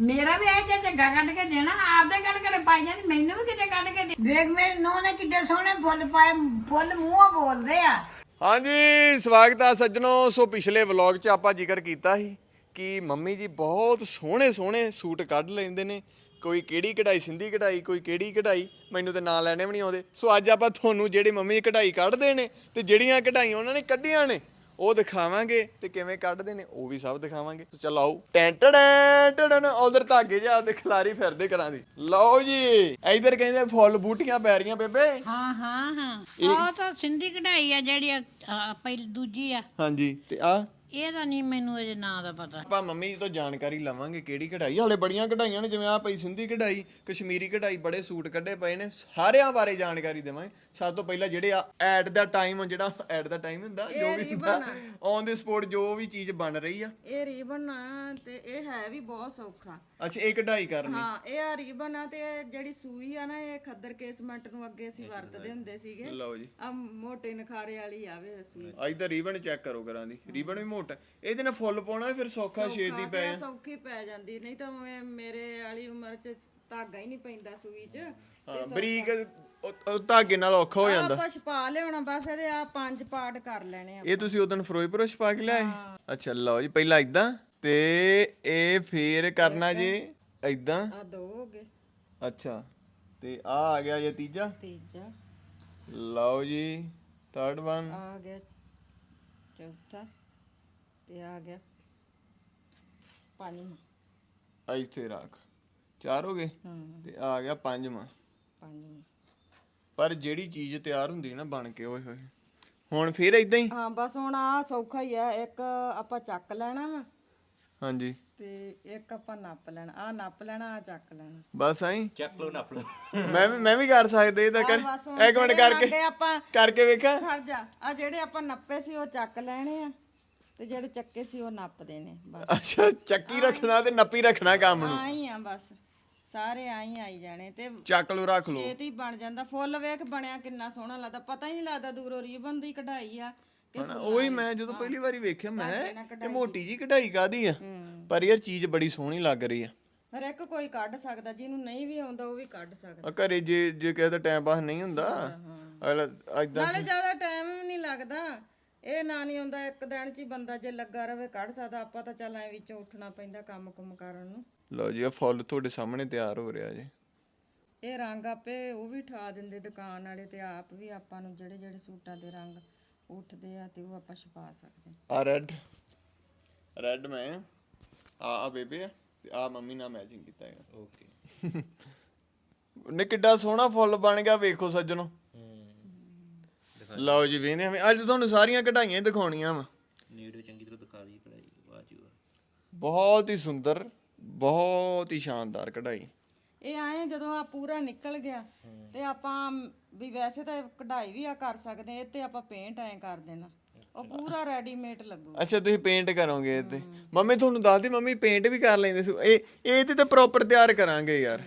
ਮੇਰਾ ਵੀ ਇਹ ਜੇ ਕੱਢ ਕੇ ਦੇਣਾ, ਆਪਦੇ ਕੱਢ ਕੇ ਪਾਈ ਜਾਂਦੀ ਮੈਨੂੰ ਵੀ ਕਿਤੇ ਕੱਢ ਕੇ ਦੇ। ਵੇਖ ਮੇਰੇ ਨੋਹ ਨੇ ਕਿੱਡੇ ਸੋਹਣੇ ਫੁੱਲ ਪਾਏ, ਫੁੱਲ ਮੂੰਹੋਂ ਬੋਲਦੇ ਆ। ਹਾਂਜੀ, ਸਵਾਗਤ ਆ ਸੱਜਣੋ। ਸੋ ਪਿਛਲੇ ਵਲੌਗ 'ਚ ਆਪਾਂ ਜ਼ਿਕਰ ਕੀਤਾ ਸੀ ਕਿ ਮੰਮੀ ਜੀ ਬਹੁਤ ਸੋਹਣੇ ਸੋਹਣੇ ਸੂਟ ਕੱਢ ਲੈਂਦੇ ਨੇ। ਕੋਈ ਕਿਹੜੀ ਕਢਾਈ, ਸਿੰਧੀ ਕਢਾਈ, ਕੋਈ ਕਿਹੜੀ ਕਢਾਈ, ਮੈਨੂੰ ਤੇ ਨਾਂ ਲੈਣੇ ਵੀ ਨਹੀਂ ਆਉਂਦੇ। ਸੋ ਅੱਜ ਆਪਾਂ ਤੁਹਾਨੂੰ ਜਿਹੜੀ ਮੰਮੀ ਜੀ ਕਢਾਈ ਕੱਢਦੇ ਨੇ ਤੇ ਜਿਹੜੀਆਂ ਕਢਾਈਆਂ ਉਹਨਾਂ ਨੇ ਕੱਢੀਆਂ ਨੇ ਉਹ ਦਿਖਾਵਾਂਗੇ ਤੇ ਕਿਵੇਂ ਕੱਢਦੇ ਨੇ ਉਹ ਵੀ ਸਭ ਦਿਖਾਵਾਂਗੇ। ਚਲੋ ਆਓ। ਟੈਂਟੜੈਂ ਟੜਨ ਉਧਰ ਧਾਗੇ ਜਾਂ ਆਪਦੇ ਖਿਲਾਰੀ ਫਿਰਦੇ ਕਰਾਂ ਦੀ। ਲਓ ਜੀ ਇਧਰ ਕਹਿੰਦੇ ਫੁੱਲ ਬੂਟੀਆਂ ਪੈ ਰਹੀਆਂ ਬੇਬੇ। ਹਾਂ ਹਾਂ ਹਾਂ। ਉਹ ਤਾਂ ਸਿੰਧੀ ਕਢਾਈ ਆ ਜਿਹੜੀ ਆ, ਆ, ਪਹਿਲੀ ਦੂਜੀ ਆ। ਹਾਂਜੀ ਤੇ ਆ ਇਹਦਾ ਨਹੀਂ ਮੈਨੂੰ ਅਜੇ ਨਾਂ ਦਾ ਪਤਾ। ਆਪਾਂ ਮੰਮੀ ਜੀ ਤੋਂ ਜਾਣਕਾਰੀ ਲਵਾਂਗੇ ਕਿਹੜੀ ਕਢਾਈ। ਹਲੇ ਬੜੀਆਂ ਕਢਾਈਆਂ ਨੇ ਜਿਵੇਂ ਆ ਪਈ ਸਿੰਧੀ ਕਢਾਈ ਕਸ਼ਮੀਰੀ ਕਢਾਈ ਬੜੇ ਸੂਟ ਕੱਢੇ ਪਏ ਨੇ। ਸਾਰਿਆਂ ਬਾਰੇ ਜਾਣਕਾਰੀ ਦੇਵਾਂਗੇ। ਸਭ ਤੋਂ ਪਹਿਲਾਂ ਜਿਹੜੇ ਆ ਐਟ ਦਾ ਟਾਈਮ ਜਿਹੜਾ ਐਟ ਦਾ ਟਾਈਮ ਹੁੰਦਾ ਜੋ ਵੀ ਹੁੰਦਾ ਔਨ ਦੀ ਸਪੋਰਟ ਜੋ ਵੀ ਚੀਜ਼ ਬਣ ਰਹੀ ਆ। ਇਹ ਰੀਬਨ ਆ ਤੇ ਇਹ ਹੈ ਵੀ ਬਹੁਤ ਸੌਖਾ। ਅੱਛਾ ਇਹ ਕਢਾਈ ਕਰਨੀ। ਹਾਂ ਇਹ ਆ ਰੀਬਨ ਆ ਤੇ ਇਹ ਜਿਹੜੀ ਸੂਈ ਆ ਨਾ ਇਹ ਖੱਦਰ ਕੇਸਮੈਂਟ ਨੂੰ ਅੱਗੇ ਅਸੀਂ ਵਰਤਦੇ ਹੁੰਦੇ ਸੀਗੇ। ਲਓ ਜੀ। ਆ ਮੋਟੇ ਨਖਾਰੇ ਵਾਲੀ ਆਵੇ ਸੂਈ। ਅੱਜ ਤਾਂ ਰੀਬਨ ਚੈੱਕ ਕਰੋ ਕਰਾਂ ਦੀ। ਰੀਬਨ ਵੀ ਮੋਟਾ ਇਹਦੇ ਨਾਲ ਫੁੱਲ ਪਾਉਣਾ ਫਿਰ ਸੌਖਾ ਛੇਤੀ ਪੈ ਇਹ ਸੌਖੀ ਪੈ ਜਾਂਦੀ। ਨਹੀਂ ਤਾਂ ਮੈਂ- ਮੇਰੇ ਵਾਲੀ ਉਮਰ ਚ ਧਾਗਾ ਹੀ ਨਹੀਂ ਪੈਂਦਾ ਸੂਈ ਚ। ਹਾਂ ਬਰੀਕ ਉਹ- ਉਹ ਧਾਗੇ ਨਾਲ ਔਖਾ ਹੋ ਜਾਂਦਾ। ਆਪਾਂ ਛਪਾ ਲਿਆਉਣਾ ਬਸ ਇਹਦੇ ਆ ਪੰਜ ਪਾਰਟ ਕਰ ਲੈਣੇ ਆ ਇਹ ਤੁਸੀਂ ਉਦੋਂ ਫਿਰੋਜ਼ਪੁਰੋਂ ਛਪਾ ਕੇ ਲਿਆਏ? ਅੱਛਾ ਲਓ ਜੀ ਪਹਿਲਾਂ ਇਦਾਂ ਤੇ ਇਹ ਫੇਰ ਕਰਨਾ ਜੇ ਇਦਾਂ ਆ ਦੋ ਹੋ ਗਏ। ਅੱਛਾ ਤੇ ਆ ਆ ਗਿਆ ਜੇ ਤੀਜਾ। ਤੀਜਾ। ਲਓ ਜੀ ਥਰਡ ਵਨ ਆ ਗਿਆ ਚੌਥਾ। ਤੇ ਆ ਗਿਆ। ਪੰਜਵਾਂ। ਇੱਥੇ ਰੱਖ। ਚਾਰ ਹੋ ਗਏ? ਹਾਂ। ਤੇ ਆ ਗਿਆ ਪੰਜਵਾਂ। ਪੰਜਵਾਂ। ਪਰ ਜਿਹੜੀ ਚੀਜ਼ ਤਿਆਰ ਹੁੰਦੀ ਨਾ ਬਣ ਕੇ ਓਏ ਹੋਏ। ਹੁਣ ਫੇਰ ਇਦਾਂ ਹੀ? ਹਾਂ ਬਸ ਹੁਣ ਆ ਸੌਖਾ ਹੀ ਆ। ਇੱਕ ਆਪਾਂ ਚੱਕ ਲੈਣਾ ਵਾ। ਹਾਂਜੀ। ਤੇ ਇੱਕ ਆਪਾਂ ਨੱਪ ਲੈਣਾ। ਆ ਨੱਪ ਲੈਣਾ ਆ ਚੱਕ ਲੈਣਾ। ਬਸ ਆਈ ਚੱਕ ਲੋ ਨੱਪ ਲੋ ਮੈਂ ਵੀ ਮੈਂ ਵੀ ਕਰ ਸਕਦੇ ਇਹ ਤਾਂ ਕਰ। ਬਸ ਹੁਣ ਇੱਕ ਮਿੰਟ ਜਿਹੜੇ ਕਰਕੇ ਲੱਗੇ ਆਪਾਂ ਕਰਕੇ ਵੇਖਾਂ। ਖੜ ਜਾ। ਆ ਜਿਹੜੇ ਆਪਾਂ ਨੱਪੇ ਸੀ ਉਹ ਚੱਕ ਲੈਣੇ ਆ। ਤੇ ਜਿਹੜੇ ਚੱਕੇ ਸੀ ਉਹ ਨੱਪ ਦੇਣੇ ਬਸ। ਅੱਛਾ ਚੱਕੀ ਰੱਖਣਾ ਤੇ ਨੱਪੀ ਰੱਖਣਾ ਕੰਮ ਨੂੰ। ਆਈ ਆ ਬਸ ਸਾਰੇ ਆਈ ਆਈ ਜਾਣੇ ਤੇ ਚੱਕ ਲੋ ਰੱਖ ਲੋ ਛੇਤੀ ਬਣ ਜਾਂਦਾ। ਫੁੱਲ ਵੇਖ ਬਣਿਆ ਕਿੰਨਾ ਸੋਹਣਾ ਲੱਗਦਾ ਪਤਾ ਹੀ ਨਹੀਂ ਲੱਗਦਾ ਦੂਰੋਂ ਰੀਬਨ ਦੀ ਕਢਾਈ ਆ ਉਹੀ ਮੈਂ ਜਦੋਂ ਪਹਿਲੀ ਵਾਰੀ ਵੇਖਿਆ ਮੈਂ ਇਹ ਮੋਟੀ ਜੀ ਕਢਾਈ ਕਾਦੀ ਆ? ਪਰ ਯਾਰ ਚੀਜ਼ ਬੜੀ ਸੋਹਣੀ ਲੱਗ ਰਹੀ ਆ। ਹਰ ਇੱਕ ਕੋਈ ਕੱਢ ਸਕਦਾ ਜਿਹਨੂੰ ਨਹੀਂ ਵੀ ਆਉਂਦਾ ਉਹ ਵੀ ਕੱਢ ਸਕਦਾ। ਆ ਘਰੇ ਜੇ ਜੇ ਕਿਸੇ ਦਾ ਟਾਈਮ ਪਾਸ ਨਹੀਂ ਹੁੰਦਾ ਅਗਲਾ ਨਾਲੇ ਜ਼ਿਆਦਾ ਟਾਈਮ ਵੀ ਨਹੀਂ ਲੱਗਦਾ। ਇਹ ਨਾ ਨਹੀਂ ਆਉਂਦਾ ਇੱਕ ਦਿਨ ਚ ਹੀ ਬੰਦਾ ਜੇ ਲੱਗਾ ਰਵੇ ਕੱਢ ਸਕਦਾ ਆਪਾਂ ਤਾਂ ਚੱਲ ਐ ਵਿੱਚੋਂ ਉੱਠਣਾ ਪੈਂਦਾ ਕੰਮ ਕੁਮ ਕਰਨ ਨੂੰ। ਲਓ ਜੀ ਆ ਫੁੱਲ ਤੁਹਾਡੇ ਸਾਹਮਣੇ ਤਿਆਰ ਹੋ ਰਿਹਾ ਜੀ। ਇਹ ਰੰਗ ਆਪੇ ਉਹ ਵੀ ਠਾ ਦਿੰਦੇ ਦੁਕਾਨ ਵਾਲੇ ਤੇ ਆਪ ਵੀ ਆਪਾਂ ਨੂੰ ਜਿਹੜੇ ਜਿਹੜੇ ਸੂਟਾਂ ਦੇ ਰੰਗ ਉੱਠਦੇ ਆ ਤੇ ਉਹ ਆਪਾਂ ਛਪਾ ਸਕਦੇ। ਆ ਰੈੱਡ ਰੈੱਡ ਮੈਂ ਆ ਆ ਬੇਬੇ ਆ ਤੇ ਆ ਮੰਮੀ ਨਾਲ ਮੈਚਿੰਗ ਕੀਤਾ ਹੈਗਾ। ਓਕੇ ਨੇ ਕਿੱਡਾ ਸੋਹਣਾ ਫੁੱਲ ਬਣ ਗਿਆ ਵੇਖੋ ਸੱਜਣੋ। ਲਓ ਜੀ ਵੇਂਦੇ ਹਾਂ ਅੱਜ ਤੁਹਾਨੂੰ ਸਾਰੀਆਂ ਕਢਾਈਆਂ ਹੀ ਦਿਖਾਉਣੀਆਂ ਵਾ। ਨੇੜੇ ਚੰਗੀ ਤਰ੍ਹਾਂ ਦਿਖਾ ਦੀ ਕਢਾਈ ਵਾਹ ਜੀ ਵਾਹ। ਬਹੁਤ ਹੀ ਸੁੰਦਰ ਬਹੁਤ ਹੀ ਸ਼ਾਨਦਾਰ ਕਢਾਈ। ਇਹ ਆਏ ਜਦੋਂ ਆ ਪੂਰਾ ਨਿਕਲ ਗਿਆ ਤੇ ਆਪਾਂ ਵੀ ਵੈਸੇ ਤਾਂ ਕਢਾਈ ਵੀ ਆ ਕਰ ਸਕਦੇ ਇਹ ਤੇ ਆਪਾਂ ਪੇਂਟ ਐ ਕਰ ਦੇਣਾ। ਉਹ ਪੂਰਾ ਰੈਡੀਮੇਡ ਲੱਗੂ। ਅੱਛਾ ਤੁਸੀਂ ਪੇਂਟ ਕਰੋਗੇ ਇਹ ਤੇ। ਮੰਮੀ ਤੁਹਾਨੂੰ ਦੱਸਦੀ ਮੰਮੀ ਪੇਂਟ ਵੀ ਕਰ ਲੈਂਦੇ ਸੀ। ਇਹ ਇਹ ਤੇ ਤਾਂ ਪ੍ਰੋਪਰ ਤਿਆਰ ਕਰਾਂਗੇ ਯਾਰ।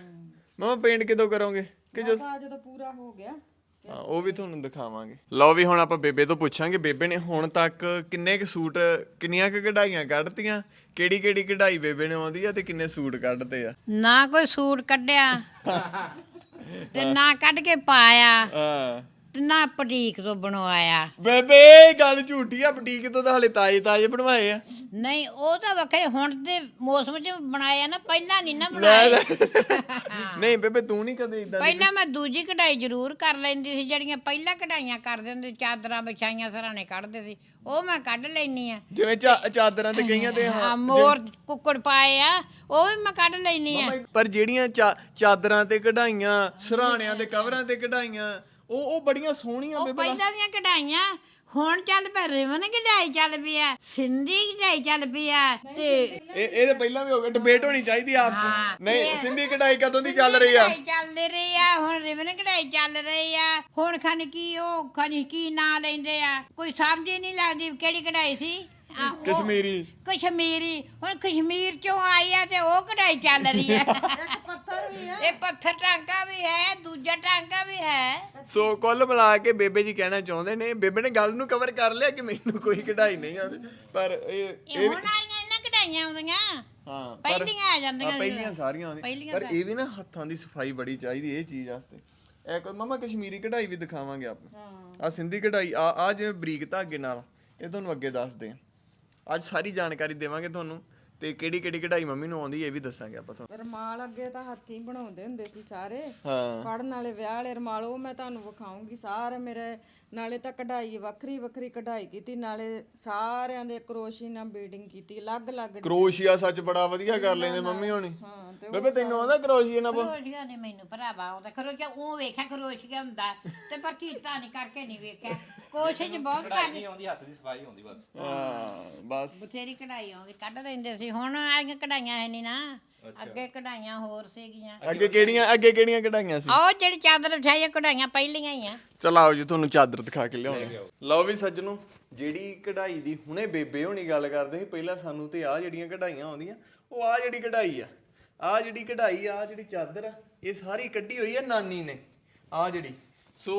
ਮਮਾ ਪੇਂਟ ਕਿਦੋਂ ਕਰੋਗੇ? ਕਿ ਆ ਜਦੋਂ ਪੂਰਾ ਹੋ ਗਿਆ ਹਾਂ ਉਹ ਵੀ ਤੁਹਾਨੂੰ ਦਿਖਾਵਾਂਗੇ। ਲਓ ਵੀ ਹੁਣ ਆਪਾਂ ਬੇਬੇ ਤੋਂ ਪੁੱਛਾਂਗੇ। ਬੇਬੇ ਨੇ ਹੁਣ ਤੱਕ ਕਿੰਨੇ ਕੁ ਸੂਟ ਕਿੰਨੀਆਂ ਕੁ ਕਢਾਈਆਂ ਕੱਢਤੀਆਂ? ਕਿਹੜੀ ਕਿਹੜੀ ਕਢਾਈ ਬੇਬੇ ਨੇ ਆਉਂਦੀ ਆ ਤੇ ਕਿੰਨੇ ਸੂਟ ਕੱਢਤੇ ਆ? ਨਾ ਕੋਈ ਸੂਟ ਕੱਢਿਆ ਤੇ ਨਾ ਕੱਢ ਕੇ ਪਾਇਆ। ਹਾਂ। ਨਾ ਪਟੀਕ ਤੋਂ ਬਣਵਾਇਆ। ਬੇਬੇ ਇਹ ਗੱਲ ਝੂਠੀ ਆ ਬੁਟੀਕ ਤੋਂ ਤਾਂ ਹਲੇ ਤਾਜ਼ੇ ਤਾਜ਼ੇ ਬਣਵਾਏ ਆ। ਨਹੀਂ ਉਹ ਤਾਂ ਵੱਖਰੇ ਹੁਣ ਦੇ ਮੌਸਮ 'ਚ ਬਣਾਇਆ ਨਾ ਪਹਿਲਾਂ ਨਹੀਂ ਨਾ ਬਣਾਇਆ ਨਹੀਂ ਬੇਬੇ ਤੂੰ ਨਹੀਂ ਕਦੇ ਇਦਾਂ ਪਹਿਲਾਂ ਮੈਂ ਦੂਜੀ ਕਢਾਈ ਜ਼ਰੂਰ ਕਰ ਲੈਂਦੀ ਸੀ ਜਿਹੜੀਆਂ ਪਹਿਲਾਂ ਕਢਾਈਆਂ ਕਰਦੇ ਹੁੰਦੇ ਚਾਦਰਾਂ ਵਿਛਾਈਆਂ ਸਰਾਣੇ ਕੱਢਦੇ ਸੀ ਉਹ ਮੈਂ ਕੱਢ ਲੈਣੀ ਆ। ਜਿਵੇਂ ਚਾ- ਚਾਦਰਾਂ ਤੇ ਗਈਆਂ ਤੇ ਹਾਂ ਮੋਰ ਕੁੱਕੜ ਪਾਏ ਆ ਉਹ ਵੀ ਮੈਂ ਕੱਢ ਲੈਣੀ ਆ। ਪਰ ਜਿਹੜੀਆਂ ਚਾ- ਚਾਦਰਾਂ ਤੇ ਕਢਾਈਆਂ ਸਰਾਣਿਆਂ ਤੇ ਕਵਰਾਂ ਤੇ ਕਢਾਈਆਂ ਉਹ ਉਹ ਬੜੀਆਂ ਸੋਹਣੀਆਂ ਉਹ ਬੇਬੇ ਪਹਿਲਾਂ ਦੀਆਂ ਕਢਾਈਆਂ ਹੁਣ ਚੱਲ ਪੈ ਰਿਵਨ ਕਢਾਈ ਚੱਲ ਪਈ ਆ ਸਿੰਧੀ ਕਢਾਈ ਚੱਲ ਪਈ ਆ ਤੇ ਇਹ ਇਹ ਤਾਂ ਪਹਿਲਾਂ ਵੀ ਹੋ ਗਿਆ ਡਿਬੇਟ ਹੋਣੀ ਚਾਹੀਦੀ ਆਪ ਚ। ਨਹੀਂ ਸਿੰਧੀ ਕਢਾਈ ਕਦੋਂ ਦੀ ਚੱਲ ਰਹੀ ਆ? ਕਢਾਈ ਚੱਲਦੀ ਰਹੀ ਆ ਹੁਣ ਰਿਵਨ ਕਢਾਈ ਚੱਲ ਰਹੀ ਆ। ਹੁਣ ਖਨ ਕੀ ਉਹ ਖਨ ਕੀ ਨਾਂ ਲੈਂਦੇ ਆ? ਕੋਈ ਸਮਝ ਹੀ ਨਹੀਂ ਲੱਗਦੀ ਕਿਹੜੀ ਕਢਾਈ ਸੀ। ਆ, ਉਹ- ਕਸ਼ਮੀਰੀ। ਕਸ਼ਮੀਰੀ ਹੁਣ ਕਸ਼ਮੀਰ ਚੋਂ ਆਈ ਆ ਤੇ ਉਹ ਕਢਾਈ ਚੱਲ ਰਹੀ ਆ। ਇੱਕ ਪੱਥਰ ਵੀ ਆ। ਇਹ ਪੱਥਰ ਟਾਂਕਾ ਵੀ ਹੈ ਦੂਜਾ ਟਾਂਕਾ ਵੀ ਹੈ। ਸੋ ਕੁੱਲ ਮਿਲਾ ਕੇ ਬੇਬੇ ਜੀ ਕਹਿਣਾ ਚਾਹੁੰਦੇ ਨੇ ਬੇਬੇ ਨੇ ਗੱਲ ਨੂੰ ਕਵਰ ਕਰ ਲਿਆ ਕਿ ਮੈਨੂੰ ਕੋਈ ਕਢਾਈ ਨਹੀਂ ਆਉਂਦੀ? ਪਰ ਇਹ ਇਹ ਹੁਣ ਵਾਲੀਆਂ ਇਹਨਾਂ ਕਢਾਈਆਂ ਆਉਂਦੀਆਂ। ਹਾਂ ਪਰ- ਪਹਿਲੀਆਂ ਆ ਹਾਂ, ਜਾਂਦੀਆਂ ਪਹਿਲੀਆਂ ਸਾਰੀਆਂ ਆਉਂਦੀਆਂ। ਪਹਿਲੀਆਂ ਪਰ ਇਹ ਵੀ ਨਾ ਹੱਥਾਂ ਦੀ ਸਫ਼ਾਈ ਬੜੀ ਚਾਹੀਦੀ ਇਹ ਚੀਜ਼ ਵਾਸਤੇ। ਇਹ ਕੋਈ ਮਮਾ ਕਸ਼ਮੀਰੀ ਕਢਾਈ ਵੀ ਦਿਖਾਵਾਂਗੇ ਆਪਾਂ। ਆ ਸਿੰਧੀ ਕਢਾਈ ਆ ਆ ਜਿਵੇਂ ਬਰੀਕ ਧਾਗੇ ਨਾਲ ਇਹ ਤੁਹਾਨੂੰ ਅੱਗੇ ਦੱਸਦੇ ਆ। ਅੱਜ ਸਾਰੀ ਜਾਣਕਾਰੀ ਦੇਵਾਂਗੇ ਤੁਹਾਨੂੰ ਤੇ ਕਿਹੜੀ ਕਿਹੜੀ ਕਢਾਈ ਮੰਮੀ ਨੂੰ ਆਉਂਦੀ ਇਹ ਵੀ ਦੱਸਾਂਗੇ ਆਪਾਂ ਤੁਹਾਨੂੰ। ਰਮਾਲ ਅੱਗੇ ਤਾਂ ਹੱਥੀਂ ਬਣਾਉਂਦੇ ਹੁੰਦੇ ਸੀ ਸਾਰੇ। ਹਾਂ। ਫੜਨ ਵਾਲੇ ਵਿਆਹ ਵਾਲੇ ਰਮਾਲ ਉਹ ਮੈਂ ਤੁਹਾਨੂੰ ਵਿਖਾਉਂਗੀ। ਸਾਰੇ ਮੇਰੇ ਨਾਲੇ ਤਾਂ ਕਢਾਈ ਵੱਖਰੀ ਵੱਖਰੀ ਕਢਾਈ ਕੀਤੀ ਨਾਲੇ ਸਾਰਿਆਂ ਦੇ ਕਰੋਸ਼ੀ ਨਾਲ ਬੀਡਿੰਗ ਕੀਤੀ ਅਲੱਗ-ਅਲੱਗ ਕਰੋਸ਼ੀਆ ਸੱਚ ਬੜਾ ਵਧੀਆ ਕਰ ਲੈਂਦੇ ਮੰਮੀ ਹੋਣੀ। ਹਾਂ ਤੇ ਬੇਬੇ ਤੈਨੂੰ ਆਉਂਦਾ ਕਰੋਸ਼ੀਆ ਨਾ ਖਰੋਸ਼ੀਆ ਨੇ ਮੈਨੂੰ ਭਰਾਵਾ ਆਉਂਦਾ ਖਰੋਸ਼ੀਆ ਉਹ ਵੇਖਿਆ ਖਰੋਸ਼ੀਆ ਹੁੰਦਾ ਤੇ ਪਰ ਕੀਤਾ ਨਹੀਂ ਕਰਕੇ ਨਹੀਂ ਵੇਖਿਆ। ਕੋਸ਼ਿਸ਼ ਬਹੁਤ ਕਰਨੀ। ਨਹੀਂ ਆਉਂਦੀ ਹੱਥ ਦੀ ਸਫ਼ਾਈ ਹੁੰਦੀ ਬਸ। ਹਾਂ ਬਸ। ਬਥੇਰੀ ਕਢਾਈ ਆਉਂਦੀ ਕੱਢ ਲੈਂਦੇ ਸੀ ਹੁਣ ਆਈਆਂ ਕਢਾਈਆਂ ਹੈ ਨਹੀਂ ਨਾ। ਅੱਗੇ ਕਢਾਈਆਂ ਹੋਰ ਸੀਗੀਆਂ। ਅੱਗੇ ਕਿਹੜੀਆਂ ਅੱਗੇ ਕਿਹੜੀਆਂ ਕਢਾਈਆਂ ਸੀ? ਉਹ ਜਿਹੜੀ ਚਾਦਰ ਵਿਛਾਈ ਕਢਾਈਆਂ ਪਹਿਲੀਆਂ ਹੀ ਆ। ਚਲ ਆਓ ਜੀ ਤੁਹਾਨੂੰ ਚਾਦਰ ਦਿਖਾ ਕੇ ਲਿਆਉਂਦੇ ਲਓ ਵੀ ਸੱਜਣੋ ਜਿਹੜੀ ਕਢਾਈ ਦੀ ਹੁਣੇ ਬੇਬੇ ਹੋਣੀ ਗੱਲ ਕਰਦੇ ਸੀ ਪਹਿਲਾਂ ਸਾਨੂੰ ਤੇ ਆ ਜਿਹੜੀਆਂ ਕਢਾਈਆਂ ਆਉਂਦੀਆਂ ਉਹ ਆ ਜਿਹੜੀ ਕਢਾਈ ਆ। ਆ ਜਿਹੜੀ ਕਢਾਈ ਆ ਆਹ ਜਿਹੜੀ ਚਾਦਰ ਆ ਇਹ ਸਾਰੀ ਕੱਢੀ ਹੋਈ ਆ ਨਾਨੀ ਨੇ ਆ ਜਿਹੜੀ। ਸੋ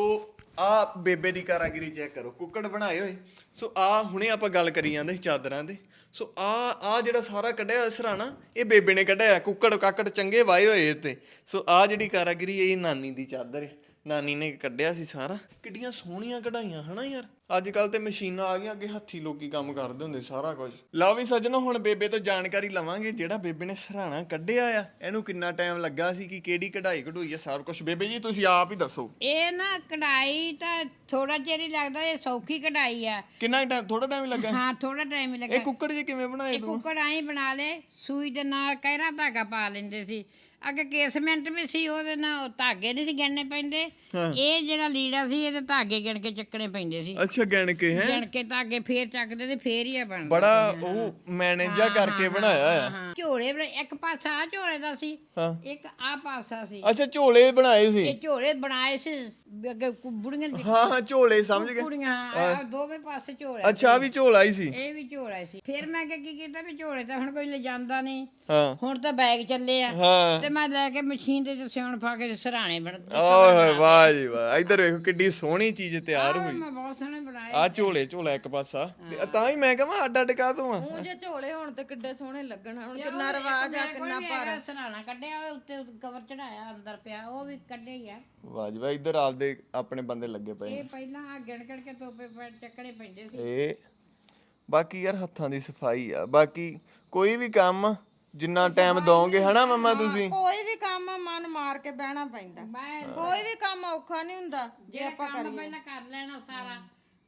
ਆ ਬੇਬੇ ਦੀ ਕਾਰਾਗਰੀ ਚੈੱਕ ਕਰੋ ਕੁੱਕੜ ਬਣਾਏ ਹੋਏ। ਸੋ ਆ ਹੁਣੇ ਆਪਾਂ ਗੱਲ ਕਰੀ ਜਾਂਦੇ ਸੀ ਚਾਦਰਾਂ ਦੇ। ਸੋ ਆ ਆ ਜਿਹੜਾ ਸਾਰਾ ਕੱਢਿਆ ਹੋਇਆ ਸਰਾਣਾ ਇਹ ਬੇਬੇ ਨੇ ਕੱਢਿਆ ਕੁੱਕੜ ਕਾਕੜ ਚੰਗੇ ਵਾਏ ਹੋਏ ਤੇ ਸੋ ਆ ਜਿਹੜੀ ਕਾਰਾਗਰੀ, ਇਹ ਨਾਨੀ ਦੀ ਚਾਦਰ ਹੈ। ਨਾਨੀ ਨੇ ਕੱਢਿਆ ਸੀ ਸਾਰਾ। ਕਿੱਡੀਆਂ ਸੋਹਣੀਆਂ ਕਢਾਈਆਂ ਹਨਾ ਯਾਰ? ਅੱਜ ਕੱਲ ਤੇ ਮਸ਼ੀਨਾਂ ਆ ਗਈਆਂ ਅੱਗੇ ਹੱਥੀ ਲੋਕੀ ਕੰਮ ਕਰਦੇ ਹੁੰਦੇ ਸਾਰਾ ਕੁਝ। ਲਓ ਵੀ ਸੱਜਣੋ ਹੁਣ ਬੇਬੇ ਤੋਂ ਜਾਣਕਾਰੀ ਲਵਾਂਗੇ ਜਿਹੜਾ ਬੇਬੇ ਨੇ ਸਰਾਣਾ ਕੱਢਿਆ ਆ। ਇਹਨੂੰ ਕਿੰਨਾ ਟਾਈਮ ਲੱਗਾ ਸੀ ਕਿ ਕਿਹੜੀ ਕਢਾਈ ਕਢੋਈ ਆ ਸਾਰਾ ਕੁਝ। ਬੇਬੇ ਜੀ ਤੁਸੀਂ ਆਪ ਹੀ ਦੱਸੋ। ਇਹ ਨਾ ਕਢਾਈ ਤਾਂ ਥੋੜਾ ਚਿਰ ਹੀ ਲੱਗਦਾ ਇਹ ਸੌਖੀ ਕਢਾਈ ਆ। ਕਿੰਨਾ ਟਾਈਮ ਥੋੜਾ ਟਾਈਮ ਲੱਗਾ? ਹਾਂ ਥੋੜਾ ਟਾਈਮ ਹੀ ਲੱਗਾ। ਇਹ ਕੁੱਕੜ ਜੀ ਕਿਵੇਂ ਬਣਾਏ ਇਹ ਤੂੰ? ਕੁੱਕੜ ਆਈ ਬਣਾ ਲੇ ਸੂਈ ਦੇ ਨਾਲ ਕਹਿਰਾ ਧਾਗਾ ਪਾ ਲੈਂਦੇ ਸੀ। ਅੱਗੇ ਕੇਸਮੈਂਟ ਵੀ ਸੀ ਉਹਦੇ ਨਾਲ ਉਹ ਧਾਗੇ ਨਹੀਂ ਸੀ ਗਿਣਨੇ ਪੈਂਦੇ। ਇਹ ਜਿਹੜਾ ਲੀੜਾ ਸੀ ਇਹਦੇ ਧਾਗੇ ਗਿਣ ਕੇ ਚੱਕਣੇ ਪੈਂਦੇ ਸੀ। ਅੱਛਾ ਗਿਣ ਕੇ ਹੈ? ਗਿਣ ਕੇ ਧਾਗੇ ਫੇਰ ਚੱਕਦੇ ਤੇ ਫੇਰ ਹੀ ਆ ਬਣਦਾ ਬੜਾ ਉਹ ਮੈਨੇਜਰ ਕਰਕੇ ਬਣਾਇਆ ਆ। ਹਾਂ ਝੋਲੇ ਬਣਾ- ਇੱਕ ਪਾਸਾ ਆ ਝੋਲੇ ਦਾ ਸੀ ਹਾਂ। ਇੱਕ ਆ ਪਾਸਾ ਸੀ। ਅੱਛਾ ਝੋਲੇ ਬਣਾਏ ਸੀ? ਇਹ ਝੋਲੇ ਬਣਾਏ ਸੀ ਵੀ ਅੱਗੇ ਕੁ- ਬੁੜੀਆਂ ਦੀ ਹਾਂ ਹਾਂ ਝੋਲੇ ਸਮਝ ਗਏ। ਕੁੜੀਆਂ ਆ ਦੋਵੇਂ ਪਾਸੇ ਝੋਲੇ ਅੱਛਾ ਆਹ ਵੀ ਝੋਲਾ ਹੀ ਸੀ। ਇਹ ਵੀ ਝੋਲਾ ਸੀ। ਫਿਰ ਮੈਂ ਕਿਹਾ ਕੀ ਕੀਤਾ ਵੀ ਝੋਲੇ ਤਾਂ ਹੁਣ ਕੋਈ ਲੈ ਜਾਂਦਾ ਨਹੀਂ ਹਾਂ। ਹੁਣ ਤਾਂ ਬੈਗ ਚੱਲੇ ਆ। ਹਾਂ। ਤੇ ਮੈਂ ਲੈ ਕੇ ਮਸ਼ੀਨ ਦੇ ਤੇ ਸਿਉਣ ਪਾ ਕੇ ਸਰਾਣੇ ਬਣ ਓਏ ਹੋਏ ਵਾਹ ਜੀ ਵਾਹ। ਇੱਧਰ ਵੇਖੋ ਕਿੱਡੀ ਸੋਹਣੀ ਚੀਜ਼ ਤਿਆਰ ਹੋਈ। ਮੈਂ ਬਹੁਤ ਸੋਹਣੇ ਬਣਾਏ ਆ ਝੋਲੇ ਝੋਲਾ ਇੱਕ ਪਾਸਾ। ਤੇ ਤਾਂ ਹੀ ਮੈਂ ਕਹਾਂ ਅੱਡ ਅੱਡ ਕਾ ਤੂੰ ਆ। ਉਹ ਜੇ ਝੋਲੇ ਹੋਣ ਤੇ ਕਿੱਡੇ ਸੋਹਣੇ ਲੱਗਣ ਹੁਣ ਕਿੰਨਾ ਰਿਵਾਜ ਆ ਕਿੰਨਾ ਭਾਰਾ ਸਰਾਣਾ ਕੱਢਿਆ ਉੱਤੇ ਕਵਰ ਚੜਾਇਆ ਅੰਦਰ ਪਿਆ ਉਹ ਵੀ ਕੱਢਿਆ ਹੀ ਆ। ਵਾਹ ਜੀ ਵਾਹ ਇੱਧਰ ਆਪਦੇ ਆਪਣੇ ਬੰਦੇ ਲੱਗੇ ਪਏ ਇਹ ਪਹਿਲਾਂ ਆ ਗਿਣ ਗਿਣ ਕੇ ਤੋਪੇ ਪੈ ਚੱਕਣੇ ਪੈਂਦੇ ਸੀ। ਇਹ ਬਾਕੀ ਯਾਰ ਹੱਥਾਂ ਦੀ ਸਫ਼ਾਈ ਆ। ਬਾਕੀ ਕੋਈ ਵੀ ਕੰਮ ਜਿੰਨਾ ਟਾਈਮ ਦੋਗੇ ਹਨਾ ਮੰਮਾ ਤੁਸੀਂ? ਕੋਈ ਵੀ ਕੰਮ ਮਨ ਮਾਰ ਕੇ ਬਹਿਣਾ ਪੈਂਦਾ। ਮੈਂ ਕੋਈ ਵੀ ਕੰਮ ਔਖਾ ਨਹੀਂ ਹੁੰਦਾ ਜੇ ਆਪਾਂ ਕੰਮ ਪਹਿਲਾਂ ਕਰ ਲੈਣਾ ਸਾਰਾ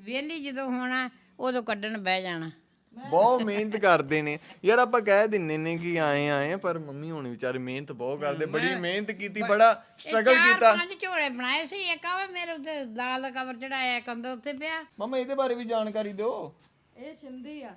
ਵਿਹਲੀ ਜਦੋਂ ਹੋਣਾ ਉਦੋਂ ਕੱਢਣ ਬਹਿ ਜਾਣਾ। ਬਹੁਤ ਮਿਹਨਤ ਕਰਦੇ ਨੇ। ਯਾਰ ਆਪਾਂ ਕਹਿ ਦਿੰਨੇ ਨੇ ਕਿ ਆਏ ਆਏ ਆ, ਪਰ ਮੰਮੀ ਹੋਣੀ ਵਿਚਾਰੇ ਮਿਹਨਤ ਬਹੁਤ ਕਰਦੇ। ਬੜੀ ਮਿਹਨਤ ਕੀਤੀ ਬੜਾ ਸਟਰਗਲ ਚਾਰ ਕੀਤਾ। ਪੰਜ ਝੋਲੇ ਬਣਾਏ ਸੀ ਇੱਕ ਆਵੇ ਮੇਰੇ ਉੱਤੇ ਲਾਲ ਕਵਰ ਚੜਾਇਆ ਕੰਦੇ ਉੱਤੇ ਪਿਆ। ਮਮਾ ਇਹਦੇ ਬਾਰੇ ਵੀ ਜਾਣਕਾਰੀ ਦਿਓ। ਇਹ ਸਿੰਧੀ ਆ।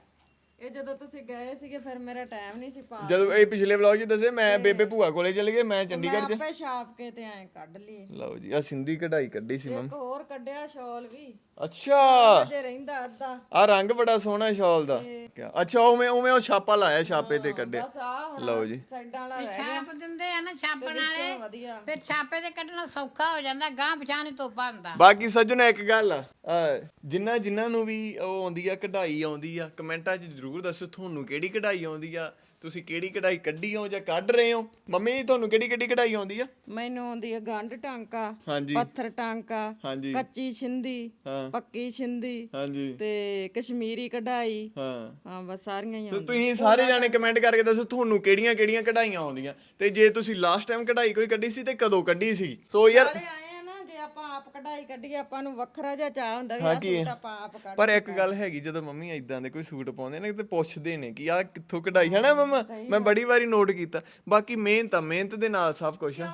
ਇਹ ਜਦੋਂ ਤੁਸੀਂ ਗਏ ਸੀਗੇ ਫਿਰ ਮੇਰਾ ਟਾਈਮ ਨਹੀਂ ਸੀ ਪਾ ਜਦੋਂ ਇਹ ਪਿਛਲੇ ਵਲੌਗ 'ਚ ਦੱਸੇ ਮੈਂ ਬੇਬੇ ਭੂਆ ਕੋਲੇ ਚਲੇ ਗਏ ਮੈਂ ਮੈਂ ਚੰਡੀਗੜ੍ਹ 'ਚ। ਆਪੇ ਛਾਪ ਕੇ ਤੇ ਐ ਕੱਢ ਲਈ ਲਓ ਜੀ ਆ ਸਿੰਧੀ ਕਢਾਈ ਕੱਢੀ ਸੀ ਮੰਮੀ। ਇੱਕ ਹੋਰ ਕੱਢਿਆ ਸ਼ਾਲ ਵੀ। ਅੱਛਾ। ਅਜੇ ਰਹਿੰਦਾ ਅੱਧਾ। ਆ ਰੰਗ ਬੜਾ ਸੋਹਣਾ ਸ਼ਾਲ ਦਾ। ਕਿਆ- ਅੱਛਾ ਉਵੇਂ ਉਵੇਂ ਉਹ ਛਾਪਾ ਲਾਇਆ ਛਾਪੇ ਤੇ ਕੱਢਿਆ ਬਸ ਆ ਹੁਣ ਲਓ ਜੀ। ਸਾਈਡਾਂ ਵਾਲਾ ਰਹਿ ਗਿਆ। ਛਾਪ ਦਿੰਦੇ ਆ ਨਾ ਛਾਪਣ ਵਾਲੇ। ਵਧੀਆ। ਫਿਰ ਛਾਪੇ ਤੇ ਕੱਢਣਾ ਸੌਖਾ ਹੋ ਜਾਂਦਾ ਗਾਂ ਪਛਾਣੇ ਤੋਪਾ ਹੁੰਦਾ। ਬਾਕੀ ਸੱਜਣਾ ਇੱਕ ਗੱਲ ਆ। ਅਹ ਜਿਨ੍ਹਾਂ ਜਿਨ੍ਹਾਂ ਨੂੰ ਵੀ ਉਹ ਆਉਂਦੀ ਆ ਕਢਾਈ ਆਉਂਦੀ ਆ ਕਮੈਂਟਾਂ 'ਚ ਜਰੂਰ ਦੱਸੋ ਤੁਹਾਨੂੰ ਕਿਹੜੀ ਕਢਾਈ ਆਉਂਦੀ ਆ? ਤੁਸੀਂ ਕਿਹੜੀ ਕਢਾਈ ਕੱਢੀ ਹੋ ਜਾਂ ਕੱਢ ਰਹੇ ਹੋ? ਮੰਮੀ ਤੁਹਾਨੂੰ ਕਿਹੜੀ ਕਿਹੜੀ ਕਢਾਈ ਆਉਂਦੀ ਆ? ਮੈਨੂੰ ਆਉਂਦੀ ਹੈ ਗੰਢ ਟਾਂਕਾ ਹਾਂਜੀ। ਪੱਥਰ ਟਾਂਕਾ ਹਾਂਜੀ। ਕੱਚੀ ਛਿੰਦੀ ਹਾਂ। ਪੱਕੀ ਛਿੰਦੀ ਹਾਂਜੀ। ਤੇ ਕਸ਼ਮੀਰੀ ਕਢਾਈ। ਹਾਂ। ਹਾਂ ਬਸ ਸਾਰੀਆਂ ਹੀ ਤੇ ਆਉਂਦੀਆਂ। ਤੁਸੀਂ ਸਾਰੇ ਜਾਣੇ ਕਮੈਂਟ ਕਰਕੇ ਦੱਸੋ ਤੁਹਾਨੂੰ ਕਿਹੜੀਆਂ ਕਿਹੜੀਆਂ ਕਢਾਈਆਂ ਆਉਂਦੀਆਂ। ਤੇ ਜੇ ਤੁਸੀਂ ਲਾਸਟ ਟਾਈਮ ਕਢਾਈ ਕੋਈ ਕੱਢੀ ਸੀ ਤੇ ਕਦੋਂ ਕੱਢੀ ਸੀ? ਸੋ ਯਾਰ ਆਏ ਆ ਆਪਾਂ ਆਪ ਕਢਾਈ ਕੱਢੀਏ ਆਪਾਂ ਨੂੰ ਵੱਖਰਾ ਜਿਹਾ ਚਾਹ ਹੁੰਦਾ ਵੀ ਹਾਂ ਆ ਕੀ ਸੂਟ ਆਪਾਂ ਆਪ ਕੱਢ ਪਰ ਇੱਕ ਗੱਲ ਹੈਗੀ ਜਦੋਂ ਮੰਮੀ ਇਦਾਂ ਦੇ ਕੋਈ ਸੂਟ ਪਾਉਂਦੇ ਨੇ ਤੇ ਪੁੱਛਦੇ ਨੇ ਕਿ ਆਹ ਕਿੱਥੋਂ ਕਢਾਈ ਹੈ ਨਾ ਮੰਮਾ ਮੈਂ ਬੜੀ ਵਾਰੀ ਨੋਟ ਕੀਤਾ। ਬਾਕੀ ਮਿਹਨਤ ਆ ਮਿਹਨਤ ਦੇ ਨਾਲ ਸਭ ਕੁਝ ਆ।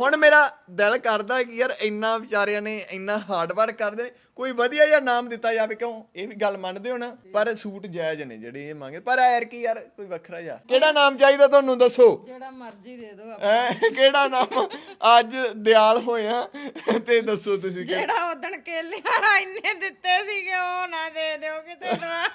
ਹੁਣ ਮੇਰਾ ਦਿਲ ਕਰਦਾ ਕਿ ਯਾਰ ਇੰਨਾ ਵਿਚਾਰਿਆਂ ਨੇ ਇੰਨਾ ਹਾਰਡ ਵਰਕ ਕਰਦੇ ਨੇ ਕੋਈ ਵਧੀਆ ਜਿਹਾ ਨਾਮ ਦਿੱਤਾ ਜਾਵੇ ਕਿਉਂ? ਇਹ ਵੀ ਗੱਲ ਮੰਨਦੇ ਹੋ ਨਾ? ਪਰ ਸੂਟ ਜਾਇਜ਼ ਨੇ ਜਿਹੜੇ ਇਹ ਮੰਗੇ। ਪਰ ਯਾਰ ਕੀ ਯਾਰ ਕੋਈ ਵੱਖਰਾ ਜਿਹਾ। ਕਿਹੜਾ ਨਾਮ ਚਾਹੀਦਾ ਤੁਹਾਨੂੰ ਦੱਸੋ? ਜਿਹੜਾ ਮਰਜ਼ੀ ਦੇ ਦਿਓ ਐ ਕਿਹੜਾ ਨਾਮ? ਅੱਜ ਦਿਆਲ ਹੋਇਆ ਤੇ ਦੱਸੋ ਤੁਸੀਂ ਕਿ- ਜਿਹੜਾ ਉਦਣ ਕੇਲੇ ਵਾਲਾ ਇੰਨੇ ਦਿੱਤੇ ਸੀਗੇ ਉਹ ਨਾ ਦੇ ਦਿਓ ਕਿਤੇ ਦਵਾ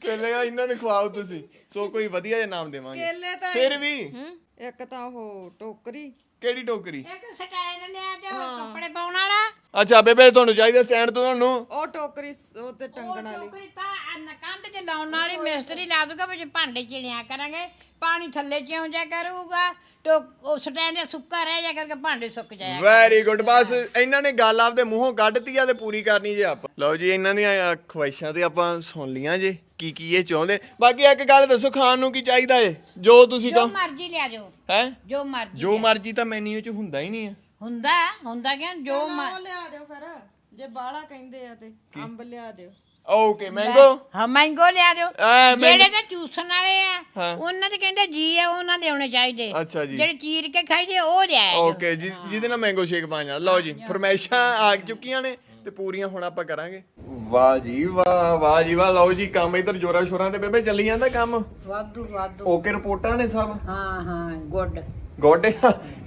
ਕੇਲੇ ਆ ਇਹਨਾਂ ਨੂੰ ਖਵਾਓ ਤੁਸੀਂ। ਸੋ ਕੋਈ ਵਧੀਆ ਜਿਹਾ ਨਾਮ ਦੇਵਾਂਗੇ। ਕੇਲੇ ਤਾਂ ਫਿਰ ਵੀ? ਇੱਕ ਤਾਂ ਉਹ ਟੋਕਰੀ। ਕਿਹੜੀ ਟੋਕਰੀ? ਇੱਕ ਸਟਾਈਲ ਲਿਆ ਉਹ ਕੱਪੜੇ ਪਾਉਣ ਵਾਲਾ। ਅੱਛਾ ਬੇਬੇ ਤੁਹਾਨੂੰ ਚਾਹੀਦਾ ਸਟੈਂਡ ਤੋਂ ਤੁਹਾਨੂੰ? ਉਹ ਟੋਕਰੀ ਸ- ਉਹ ਤੇ ਟੰਗਣ ਵਾਲੀ। ਟੋਕਰੀ ਤਾਂ ਕੰਧ 'ਚ ਲਾਉਣ ਵਾਲੀ ਮਿਸਤਰੀ ਲਾ ਦੂਗਾ ਵਿੱਚ ਭਾਂਡੇ ਚਿਣਿਆ ਕਰਾਂਗੇ। ਪਾਣੀ ਥੱਲੇ ਚਿਉਂ ਜਾ ਕਰੂਗਾ ਟੋ ਉਹ ਸਟੈਂਡ ਦੇ ਸੁੱਕਾ ਰਹਿ ਜਾ ਕਰਕੇ ਭਾਂਡੇ ਸੁੱਕ ਜਾਇਆ ਵੈਰੀ ਗੁੱਡ ਬਸ ਇਹਨਾਂ ਨੇ ਗੱਲ ਆਪਦੇ ਮੂੰਹੋਂ ਕੱਢਤੀ ਆ ਤੇ ਪੂਰੀ ਕਰਨੀ ਜੇ ਆਪਾਂ। ਲਓ ਜੀ ਇਹਨਾਂ ਦੀਆਂ ਅ, ਖਵਾਇਸ਼ਾਂ ਤੇ ਆਪਾਂ ਸੁਣ ਲੀਆਂ ਜੇ ਕੀ ਕੀ ਇਹ ਚਾਹੁੰਦੇ। ਬਾਕੀ ਇੱਕ ਗੱਲ ਦੱਸੋ ਖਾਣ ਨੂੰ ਕੀ ਚਾਹੀਦਾ ਏ? ਜੋ ਤੁਸੀਂ ਜੋ ਕਹੋ। ਮਰਜ਼ੀ ਲਿਆ ਜੋ ਹੈ? ਜੋ ਮਰਜ਼ੀ ਜੋ। ਮਰਜ਼ੀ ਤਾਂ ਮੈਨੂ 'ਚ ਹੁੰਦਾ ਹੀ ਨਹੀਂ ਆ। ਹੁੰਦਾ ਹੁੰਦਾ ਕਿ ਜੋ ਮ- ਉਹ ਲਿਆ ਦਿਓ ਫਿਰ। ਜੇ ਬਾਹਲਾ ਕਹਿੰਦੇ ਆ ਤੇ ਅੰਬ ਲਿਆ ਦਿਓ। ਓਕੇ ਮੈਂਗੋ ਹਾਂ ਮੈਂਗੋ ਲਿਆ ਦਿਓ। ਜਿਹੜੇ ਤਾਂ ਚੂਸਣ ਵਾਲੇ ਆ ਹਾਂ। ਉਹਨਾਂ ਦੇ ਕਹਿੰਦੇ ਜੀ ਆ ਉਹਨਾਂ ਲਿਆਉਣੇ ਚਾਹੀਦੇ। ਅੱਛਾ ਜੀ। ਜਿਹੜੇ ਚੀਰ ਕੇ ਖਾਈਦੇ ਉਹ ਜੋ। ਓਕੇ ਜੀ ਜਿਹਦੇ ਨਾਲ ਮੈਂਗੋ ਸ਼ੇਕ ਪਾਣਾ ਲਓ ਜੀ ਫਰਮੈਸ਼ਾਂ ਆ ਚੁੱਕੀਆਂ ਨੇ ਤੇ ਪੂਰੀਆਂ ਹੁਣ ਆਪਾਂ ਕਰਾਂਗੇ। ਵਾਹ ਜੀ ਵਾਹ ਵਾਹ ਜੀ ਵਾਹ। ਲਓ ਜੀ ਕੰਮ ਇਧਰ ਜੋਰਾ ਸ਼ੋਰਾਂ ਤੇ ਬੇਬੇ ਚੱਲੀ ਜਾਂਦਾ ਕੰਮ। ਵਾਧੂ ਵਾਧੂ। ਓਕੇ ਰਿਪੋਰਟਾਂ ਨੇ ਸਭ? ਹਾਂ ਹਾਂ ਗੁੱਡ। ਗੋਡੇ।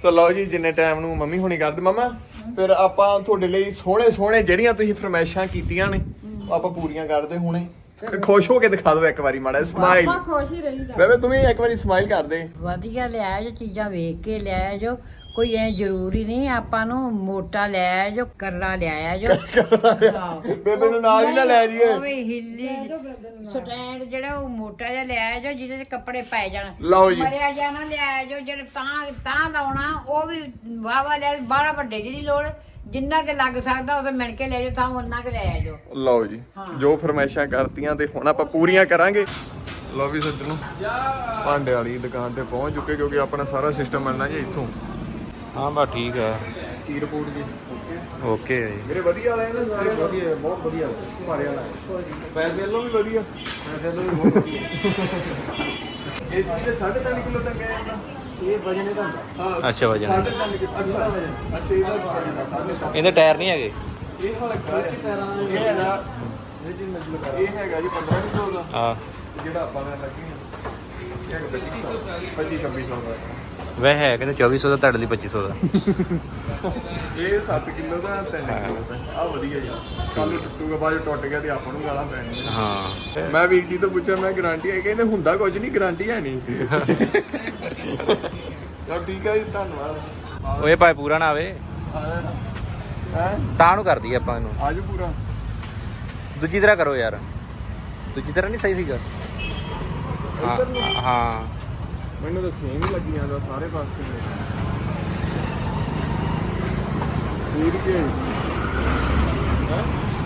ਸੋ ਲਓ ਜੀ ਜਿੰਨੇ ਟਾਈਮ ਨੂੰ ਮੰਮੀ ਹੁਣੀ ਕਰਦੇ ਮਮਾ ਫਿਰ ਆਪਾਂ ਤੁਹਾਡੇ ਲਈ ਸੋਹਣੇ ਸੋਹਣੇ ਜਿਹੜੀਆਂ ਤੁਸੀਂ ਫਰਮੈਸ਼ਾਂ ਕੀਤੀਆਂ ਨੇ ਆਪਾਂ ਪੂਰੀਆਂ ਕਰਦੇ ਹੁਣੇ। ਖੁਸ਼ ਹੋ ਕੇ ਦਿਖਾ ਦਿਓ ਇੱਕ ਵਾਰੀ ਮਾੜਾ ਸਮਾਈਲ ਆਪਾਂ ਖੁਸ਼ ਹੀ ਰਹੀਦਾ। ਬੇਬੇ ਤੂੰ ਵੀ ਇੱਕ ਵਾਰੀ ਸਮਾਈਲ ਕਰ ਦੇ। ਵਧੀਆ ਲਿਆਇਆ ਜੋ ਚੀਜ਼ਾਂ ਵੇਖ ਕੇ ਲਿਆਇਆ ਜੋ। ਕੋਈ ਐ ਜ਼ਰੂਰੀ ਨਹੀਂ ਆਪਾਂ ਨੂੰ ਮੋਟਾ ਲਿਆਇਆ ਜੋ ਕਰਰਾ ਲਿਆਇਆ ਜੋ। ਬੇਬੇ ਨੂੰ ਨਾਲ ਹੀ ਨਾ ਲੈ ਜੀਏ ਉਹ ਵੀ ਹਿੱਲੀ ਸਟੈਂਡ ਜਿਹੜਾ ਉਹ ਮੋਟਾ ਜਿਹਾ ਲਿਆਇਆ ਜੋ ਜਿਹਦੇ ਤੇ ਕੱਪੜੇ ਪੈ ਜਾਣ। ਲਓ ਜੀ। ਮਰਿਆ ਜਾਣਾ ਲਿਆਇਆ ਜੋ ਜਿਹੜੇ ਤਾਂ ਤਾਂ ਲਾਉਣਾ ਉਹ ਵੀ ਵਾਵਾ ਲਿਆ ਬਾਹਲਾ ਵੱਡੇ ਦੀ ਨਹੀਂ ਲੋੜ। ਜਿੰਨਾ ਕਿ ਲੱਗ ਸਕਦਾ ਉਹ ਮਿਣ ਕੇ ਲੈ ਜਾਓ ਤਾਂ ਉਹਨਾਂ ਕਿ ਲਿਆਇਆ ਜੋ ਲਓ ਜੀ ਜੋ ਫਰਮਾਇਸ਼ਾਂ ਕਰਤੀਆਂ ਤੇ ਹੁਣ ਆਪਾਂ ਪੂਰੀਆਂ ਕਰਾਂਗੇ। ਲਓ ਵੀ ਸੱਜਣੋ ਭਾਂਡੇ ਵਾਲੀ ਦੁਕਾਨ ਤੇ ਪਹੁੰਚ ਚੁੱਕੇ ਕਿਉਂਕਿ ਆਪਣਾ ਸਾਰਾ ਸਿਸਟਮ ਮਿਲਣਾ ਜੀ ਇੱਥੋਂ। ਹਾਂ ਬਾ ਠੀਕ ਆ। ਕੀ ਰਿਪੋਰਟ ਜੀ? ਓਕੇ ਹੈ ਜੀ। ਮੇਰੇ ਵਧੀਆ ਵਾਲੇ ਨੇ ਸਾਰੇ? ਵਧੀਆ ਬਹੁਤ ਵਧੀਆ ਭਾਰੇ ਵਾਲਾ ਪੈਸੇ ਵੱਲੋਂ ਵੀ ਵਧੀਆ। ਪੈਸੇ ਵੱਲੋਂ ਵੀ ਬਹੁਤ ਵਧੀਆ। ਇਹ ਜਿਹੜੇ 3.5 ਕਿਲੋ ਤੱਕ ਆ ਜਾਂਦਾ ਇਹ ਵਜਨ ਇਹਦਾ ਹਾਂ। ਅੱਛਾ ਵਜਨ। 3.5 ਕਿਲੋ ਅੱਛਾ ਅੱਛਾ ਇਹਦਾ ਵਜਨ ਆ, ਸਾਢੇ ਤਿੰਨ। ਇਹਦੇ ਟਾਇਰ ਨਹੀਂ ਹੈਗੇ? ਇਹ ਹਲਕਾ ਹੈ ਇਹ ਹੈਗਾ। ਇਹ ਹੈਗਾ ਜੀ 15 ਕਿਲੋ ਦਾ। ਆ ਤੇ ਜਿਹੜਾ ਆਪਾਂ ਨੇ ਲੱਗੀ ਇਹ ਹੈਗਾ 25 25 2600 ਦਾ। ਵੈਸੇ ਹੈ ਕਹਿੰਦੇ 2400 ਦਾ ਤੁਹਾਡੇ ਲਈ 2500 ਦਾ। ਇਹ 7 ਕਿਲੋ ਦਾ 3 ਕਿਲੋ ਦਾ। ਆ ਵਧੀਆ ਜੀ। ਕੱਲ ਨੂੰ ਟੁੱਟੂਗਾ ਬਾਅਦ ਚੋਂ ਟੁੱਟ ਗਿਆ ਤੇ ਆਪਾਂ ਨੂੰ ਗਾਲਾਂ ਪੈਣੀਆਂ ਹਾਂ। ਮੈਂ ਵੀਰ ਜੀ ਤੋਂ ਪੁੱਛਿਆ ਮੈਂ ਗਾਰੰਟੀ ਹੈ ਕਹਿੰਦੇ ਹੁੰਦਾ ਕੁਝ ਨਹੀਂ ਗਾਰੰਟੀ ਹੈ ਨਹੀਂ ਚਲ ਠੀਕ ਹੈ ਜੀ ਧੰਨਵਾਦ। ਓਏ ਭਾਈ ਪੂਰਾ ਨਾ ਆਵੇ। ਹੈ? ਤਾਂ ਨੂੰ ਕਰਦੀ ਆਪਾਂ ਇਹਨੂੰ। ਆਜੋ ਪੂਰਾ। ਦੂਜੀ ਤਰ੍ਹਾਂ ਕਰੋ ਯਾਰ। ਦੂਜੀ ਤਰ੍ਹਾਂ ਨਹੀਂ ਸਹੀ ਸੀਗਾ। ਹਾਂ ਹਾਂ। ਮੈਨੂੰ ਤਾਂ ਸੇਮ ਹੀ ਲੱਗੀ ਜਾਂਦਾ ਸਾਰੇ ਪਾਸੇ। ਠੀਕ ਹੈ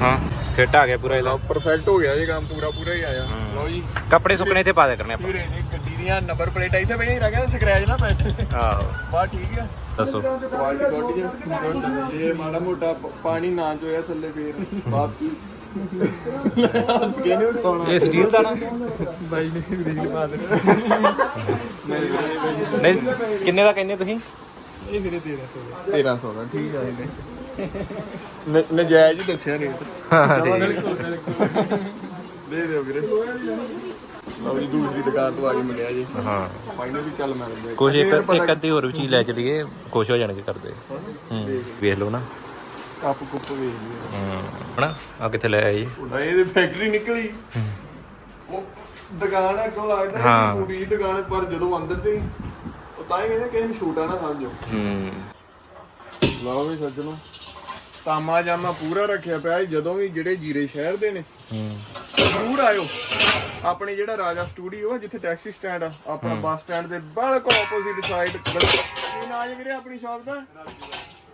ਹਾਂ ਫਿੱਟ ਆ ਗਿਆ ਪੂਰਾ ਇਹਦਾ। ਲਓ ਪਰਫੈਕਟ ਹੋ ਗਿਆ ਜੀ ਕੰਮ ਪੂਰਾ ਪੂਰਾ ਹੀ ਆਇਆ। ਹਾਂ। ਲਓ ਜੀ। ਕੱਪੜੇ ਸੁੱਕਣੇ ਇੱਥੇ ਪਾ ਦੇ ਕਰਨੇ ਆਪਾਂ। ਫਿਰ ਇਹ ਗੱਡੀ ਦੀਆਂ ਨੰਬਰ ਪਲੇਟਾਂ ਇੱਥੇ ਪਈਆਂ ਰਹਿ ਗਿਆ ਸਕ੍ਰੈਚ ਨਾ ਪੈ ਆਹੋ। ਬਾ ਠੀਕ ਆ। ਦੱਸੋ। ਕੁਆਲਿਟੀ ਜੀ ਇਹ ਮਾੜਾ ਮੋਟਾ ਪਾਣੀ ਨਾ ਚੋਇਆ ਥੱਲੇ ਫੇਰ। ਵਾਪਸੀ। ਹੱਸ ਕੇ ਨਹੀਂ ਉਠਾਉਣਾ ਇਹ ਸਟੀਲ ਦਾ ਨਾ? ਬਾਈ ਨੇ ਬਿਜਲੀ ਪਾ ਦੇ ਨਹੀਂ ਕਿੰਨੇ ਦਾ ਕਹਿੰਦੇ ਤੁਸੀਂ? ਇਹ ਵੀਰੇ 1300 1300 ਦਾ। ਠੀਕ ਆ ਇਹਨੇ ਨ- ਨਜਾਇਜ਼ ਹੀ ਦੱਸਿਆ ਰੇਟ। ਦੇ ਦਿਓ ਵੀਰੇ। ਲਓ ਜੀ ਦੂਸਰੀ ਦੁਕਾਨ ਤੋਂ ਆ ਕੇ ਮਿਲਿਆ ਜੀ। ਹਾਂ। ਫਾਈਨਲੀ ਚੱਲ ਗਏ ਕੁਝ ਇੱਕ ਇੱਕ ਅੱਧੀ ਹੋਰ ਵੀ ਚੀਜ਼ ਲੈ ਚਲੀਏ ਖੁਸ਼ ਹੋ ਜਾਣਗੇ ਕਰਦੇ ਹੂੰ ਵੇਖ ਲਓ ਨਾ। ਕੱਪ ਕੁੱਪ ਵੇਚ ਲਿਆ। ਹੂੰ। ਹਣਾ ਆ ਕਿੱਥੇ ਲੈ ਜੀ? ਉਹਦਾ ਇਹਦੀ ਫੈਕਟਰੀ ਨਿਕਲੀ। ਉਹ ਦੁਕਾਨ ਹੈ ਕੋਲ ਲੱਗਦਾ ਹਾਂ। ਕਿ ਦੁਕਾਨ ਹੈ, ਪਰ ਜਦੋਂ ਅੰਦਰ ਤੇ ਉਹ ਤਾਂ ਹੀ ਕਹਿੰਦੇ ਕਿਸੇ ਨੂੰ ਛੋਟਾ ਨਾ ਸਮਝੋ। ਹੂੰ। ਲਓ ਵੀ ਸੱਜਣੋ ਤਾਮਾ ਜਾਮਾ ਪੂਰਾ ਰੱਖਿਆ ਪਿਆ ਹੈ ਜਦੋਂ ਵੀ ਜਿਹੜੇ ਜੀਰੇ ਸ਼ਹਿਰ ਦੇ ਨੇ ਹੂੰ। ਜ਼ਰੂਰ ਆਇਓ। ਆਪਣੇ ਜਿਹੜਾ ਰਾਜਾ ਸਟੂਡੀਓ ਆ ਜਿੱਥੇ ਟੈਕਸੀ ਸਟੈਂਡ ਆ ਆਪਣਾ ਬੱਸ ਸਟੈਂਡ ਦੇ ਬਿਲਕੁਲ ਆਪੋਜ਼ਿਟ ਸਾਈਡ ਕੀ ਨਾਂ ਹੈ ਵੀਰੇ ਆਪਣੀ ਸ਼ਾਪ ਦਾ?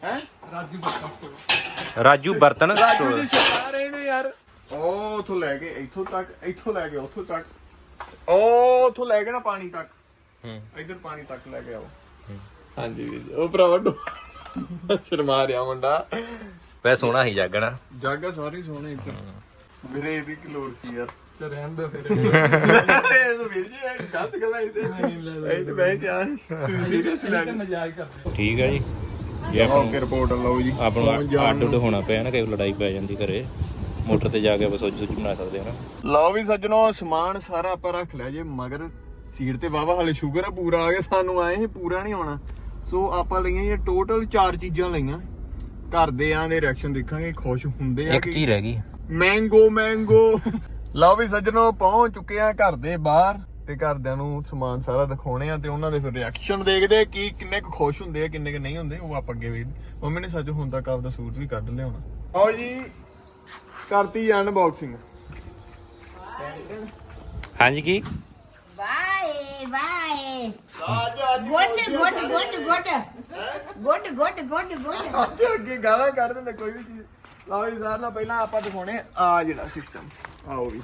ਹੈ ਰਾਜੂ ਬਰਤਨ। ਰਾਜੂ ਸਟੋਰ। ਜੀ ਸ਼ਿਕਾਰ ਰਹੇ ਨੇ ਯਾਰ। ਉਹ ਉਥੋਂ ਲੈ ਕੇ ਇੱਥੋਂ ਤੱਕ ਇੱਥੋਂ ਲੈ ਕੇ ਉੱਥੋਂ ਤੱਕ। ਉਹ ਉਥੋਂ ਲੈ ਕੇ ਨਾ ਪਾਣੀ ਤੱਕ। ਹੂੰ। ਇੱਧਰ ਪਾਣੀ ਤੱਕ ਲੈ ਕੇ ਆਓ। ਹਾਂਜੀ ਵੀਰ ਜੀ ਉਹ ਭਰਾਵਾ ਡੋ ਸ਼ਰਮਾ ਰਿਹਾ ਮੁੰਡਾ। ਵੈ ਸੋਹਣਾ ਹੀ ਜਾਗਣਾ। ਜਾਗਾ ਸਾਰੇ ਸੋਹਣੇ ਇੱਧਰ ਵੀਰੇ ਇਹਦੀ ਕੀ ਲੋੜ ਸੀ ਯਾਰ। ਚ ਰਹਿਣ ਦੋ ਫਿਰ। ਇਹ ਤਾਂ ਵੀਰ ਜੀ ਇਹ ਗਲਤ ਗੱਲਾਂ ਇਹ ਤੇ ਇਹ ਤੇ ਮੈਂ ਕਿਹਾ ਤੁਸੀਂ ਸੀਰੀਅਸ ਲੈ ਕੇ ਮਜ਼ਾਕ ਕਰਦੇ ਠੀਕ ਹੈ ਜੀ। ਜੇ ਆਪਾਂ ਓਕੇ ਰਿਪੋਰਟ ਲਓ ਜੀ। ਆਪਾਂ ਨੂੰ ਅੱਡ ਉੱਡ ਹੋਣਾ ਪਿਆ ਨਾ ਕਈ ਲੜਾਈ ਪੈ ਜਾਂਦੀ ਘਰੇ। ਮੋਟਰ ਤੇ ਜਾ ਕੇ ਆਪਾਂ ਸੋਚ ਸੋਚ ਬਣਾ ਸਕਦੇ ਹਾਂ ਨਾ। ਲਓ ਵੀ ਸੱਜਣੋ ਸਮਾਨ ਸਾਰਾ ਆਪਾਂ ਰੱਖ ਲਿਆ ਜੇ ਮਗਰ ਸੀਟ ਤੇ ਵਾਵਾ ਹਲੇ ਸ਼ੂਗਰ ਆ ਪੂਰਾ ਆ ਗਿਆ ਸਾਨੂੰ ਆਏ ਸੀ ਪੂਰਾ ਨਹੀਂ ਆਉਣਾ। ਸੋ ਆਪਾਂ ਲਈਆਂ ਇਹ ਟੋਟਲ ਚਾਰ ਚੀਜ਼ਾਂ ਲਈਆਂ। ਘਰ ਦੇ ਆਂ ਦੇ ਰਿਐਕਸ਼ਨ ਦੇਖਾਂਗੇ ਖੁਸ਼ ਹੁੰਦੇ ਆ ਇੱਕ ਚੀਜ਼ ਰਹਿ ਗਈ। ਮੈਂਗੋ ਮੈਂਗੋ ਲਓ ਵੀ ਸੱਜਣੋ ਪਹੁੰਚ ਚੁੱਕੇ ਆ ਘਰ ਦੇ ਬਾਹਰ। ਤੇ ਘਰਦਿਆਂ ਨੂੰ ਸਮਾਨ ਸਾਰਾ ਦਿਖਾਉਣੇ ਆ ਤੇ ਉਹਨਾਂ ਦੇ ਫਿਰ ਰਿਐਕਸ਼ਨ ਦੇਖਦੇ ਆ ਕੀ ਕਿੰਨੇ ਕੁ ਖੁਸ਼ ਹੁੰਦੇ ਆ ਕਿੰਨੇ ਕੁ ਨਹੀਂ ਹੁੰਦੇ ਉਹ ਆਪਾਂ ਅੱਗੇ ਵੇਖ ਮੰਮੀ ਨੇ ਸੱਚ ਹੁਣ ਤੱਕ ਆਪਦਾ ਸੂਟ ਵੀ ਕੱਢ ਲਿਆਉਣਾ। ਆਓ ਜੀ ਕਰਤੀ ਅਨਬਾਕਸਿੰਗ ਹਾਂਜੀ ਕੀ? ਬਾਏ ਬਾਏ ਅੱਜ ਅੱਜ good good good good. Good good good good. ਅੱਜ ਅੱਗੇ ਗਾਲਾਂ ਕੱਢ ਦਿੰਦੇ ਕੋਈ ਵੀ ਚੀਜ਼। ਲਓ ਜੀ ਸਾਰਿਆਂ ਨਾਲ ਪਹਿਲਾਂ ਆਪਾਂ ਦਿਖਾਉਣੇ ਆ ਜਿਹੜਾ ਸਿਸਟਮ ਆਓ ਵੀ।